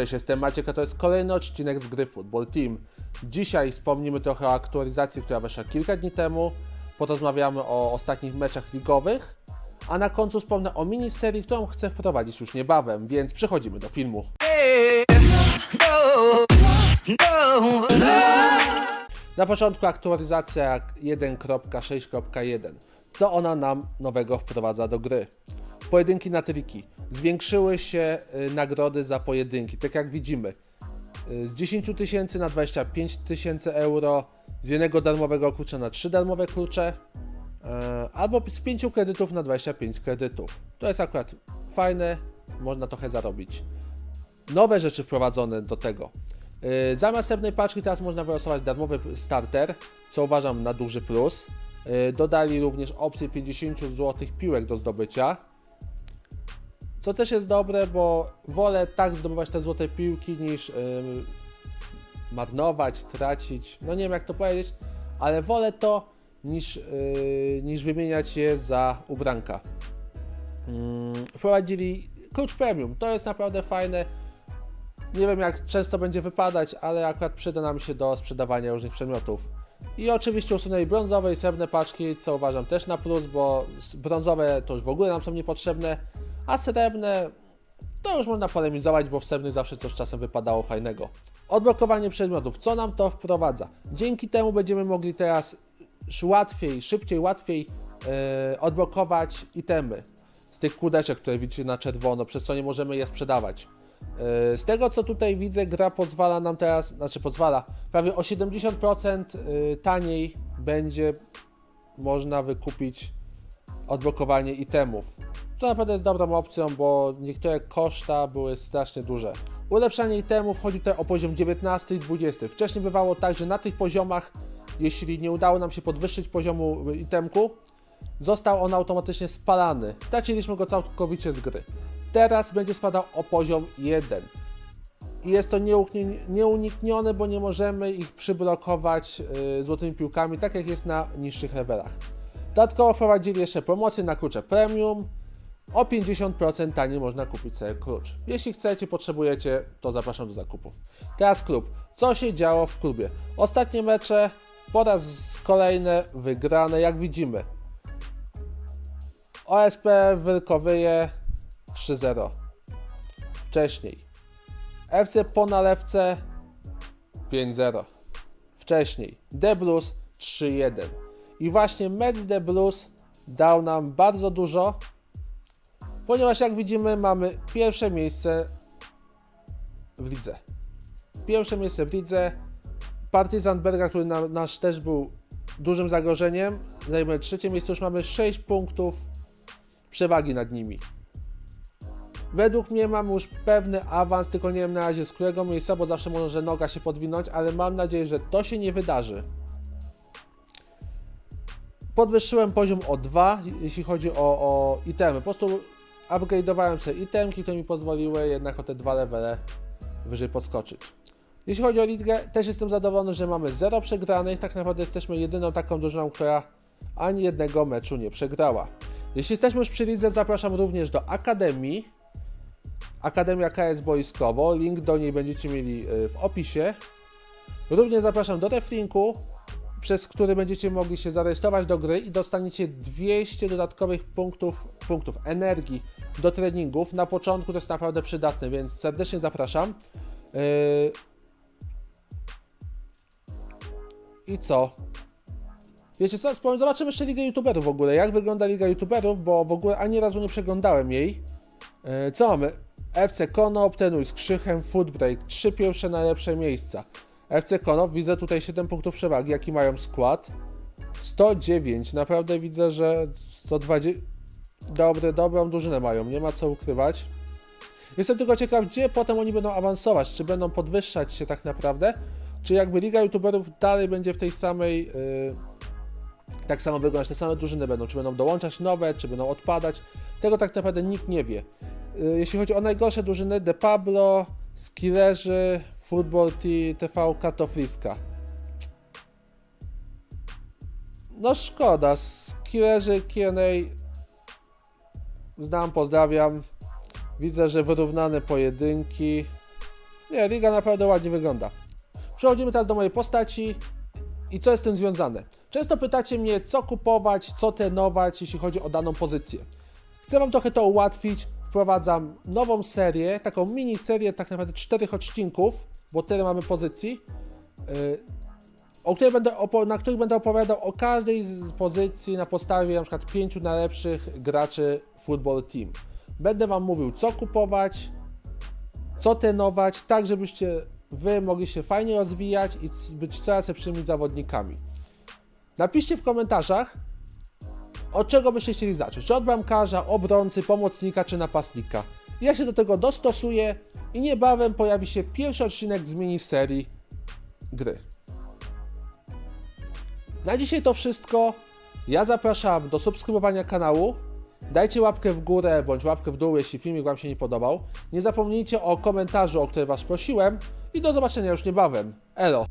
Cześć, jestem Maciek, a to jest kolejny odcinek z gry Football Team. Dzisiaj wspomnimy trochę o aktualizacji, która weszła kilka dni temu, porozmawiamy o ostatnich meczach ligowych, a na końcu wspomnę o miniserii, którą chcę wprowadzić już niebawem, więc przechodzimy do filmu. Na początku aktualizacja 1.6.1. Co ona nam nowego wprowadza do gry? Pojedynki na triki. Zwiększyły się y, nagrody za pojedynki, tak jak widzimy. Y, z 10 tysięcy na 25 tysięcy euro, z jednego darmowego klucza na 3 darmowe klucze, y, albo z 5 kredytów na 25 kredytów. To jest akurat fajne, można trochę zarobić nowe rzeczy wprowadzone do tego. Zamiast srebrnej paczki teraz można wylosować darmowy starter, co uważam na duży plus. Dodali również opcję 50 zł piłek do zdobycia. Co też jest dobre, bo wolę tak zdobywać te złote piłki niż yy, marnować, tracić. No nie wiem jak to powiedzieć, ale wolę to niż, yy, niż wymieniać je za ubranka. Mm, Wprowadzili klucz premium. To jest naprawdę fajne. Nie wiem jak często będzie wypadać, ale akurat przyda nam się do sprzedawania różnych przedmiotów. I oczywiście usunęli brązowe i srebrne paczki, co uważam też na plus, bo brązowe to już w ogóle nam są niepotrzebne, a srebrne to już można polemizować, bo w srebrnych zawsze coś czasem wypadało fajnego. Odblokowanie przedmiotów, co nam to wprowadza? Dzięki temu będziemy mogli teraz łatwiej, szybciej, łatwiej e, odblokować itemy z tych kółdeczek, które widzicie na czerwono, przez co nie możemy je sprzedawać. E, Z tego co tutaj widzę, gra pozwala nam teraz, znaczy pozwala, prawie o 70% y, taniej będzie można wykupić odblokowanie itemów. Co naprawdę jest dobrą opcją, bo niektóre koszta były strasznie duże. Ulepszanie itemów chodzi tutaj o poziom 19 i 20. Wcześniej bywało tak, że na tych poziomach, jeśli nie udało nam się podwyższyć poziomu itemku, został on automatycznie spalany. Traciliśmy go całkowicie z gry. Teraz będzie spadał o poziom 1. I jest to nieuniknione, bo nie możemy ich przyblokować y, złotymi piłkami, tak jak jest na niższych levelach. Dodatkowo wprowadzili jeszcze promocję na klucze premium. O 50% taniej można kupić sobie klucz. Jeśli chcecie, potrzebujecie, to zapraszam do zakupów. Teraz klub. Co się działo w klubie? Ostatnie mecze po raz kolejny wygrane, jak widzimy. OSP Wylkowyje 3-0. Wcześniej. FC po nalewce 5-0. Wcześniej. The Blues 3-1. I właśnie mecz The Blues dał nam bardzo dużo, ponieważ jak widzimy mamy pierwsze miejsce w lidze. Pierwsze miejsce w lidze. Partizan Berga, który na, nasz też był dużym zagrożeniem. Zajmuje trzecie miejsce, już mamy 6 punktów przewagi nad nimi. Według mnie mam już pewny awans, tylko nie wiem na razie z którego miejsca, bo zawsze może noga się podwinąć, ale mam nadzieję, że to się nie wydarzy. Podwyższyłem poziom o 2, jeśli chodzi o, o itemy. Po prostu upgrade'owałem sobie itemki, które mi pozwoliły jednak o te dwa levele wyżej podskoczyć. Jeśli chodzi o ligę, też jestem zadowolony, że mamy 0 przegranych. Tak naprawdę jesteśmy jedyną taką drużyną, która ani jednego meczu nie przegrała. Jeśli jesteśmy już przy lidze, zapraszam również do Akademii. Akademia KS Boiskowo. Link do niej będziecie mieli y, w opisie. Również zapraszam do Reflinku, przez który będziecie mogli się zarejestrować do gry i dostaniecie 200 dodatkowych punktów, punktów energii do treningów. Na początku to jest naprawdę przydatne, więc serdecznie zapraszam. Yy, I co? Wiecie co, zobaczymy jeszcze Ligę YouTuberów w ogóle, jak wygląda Liga YouTuberów, bo w ogóle ani razu nie przeglądałem jej. E, Co mamy? FC Konop, Tenuj z Krzychem, Footbreak, trzy pierwsze najlepsze miejsca. FC Konop, widzę tutaj 7 punktów przewagi, jaki mają skład. 109, naprawdę widzę, że 120... Dobre, dobrą drużynę mają, nie ma co ukrywać. Jestem tylko ciekaw, gdzie potem oni będą awansować, czy będą podwyższać się tak naprawdę, czy jakby Liga YouTuberów dalej będzie w tej samej... Yy tak samo wyglądać, te same drużyny będą, czy będą dołączać nowe, czy będą odpadać. Tego tak naprawdę nikt nie wie. Y, Jeśli chodzi o najgorsze drużyny, De Pablo, Skillerzy, Football TV Katowicka. No szkoda, Skillerzy, Q&A znam, pozdrawiam. Widzę, że wyrównane pojedynki. Nie, Riga naprawdę ładnie wygląda. Przechodzimy teraz do mojej postaci i co jest z tym związane. Często pytacie mnie, co kupować, co trenować, jeśli chodzi o daną pozycję. Chcę Wam trochę to ułatwić. Wprowadzam nową serię, taką mini serię, tak naprawdę czterech odcinków, bo tyle mamy pozycji, yy, o będę na których będę opowiadał o każdej z pozycji na podstawie na przykład pięciu najlepszych graczy Football Team. Będę Wam mówił, co kupować, co trenować, tak żebyście Wy mogli się fajnie rozwijać i być coraz lepszymi zawodnikami. Napiszcie w komentarzach, od czego byście chcieli zacząć. Czy od bramkarza, obrońcy, pomocnika czy napastnika. Ja się do tego dostosuję i niebawem pojawi się pierwszy odcinek z miniserii gry. Na dzisiaj to wszystko. Ja zapraszam do subskrybowania kanału. Dajcie łapkę w górę bądź łapkę w dół, jeśli filmik Wam się nie podobał. Nie zapomnijcie o komentarzu, o który Was prosiłem. I do zobaczenia już niebawem. Elo!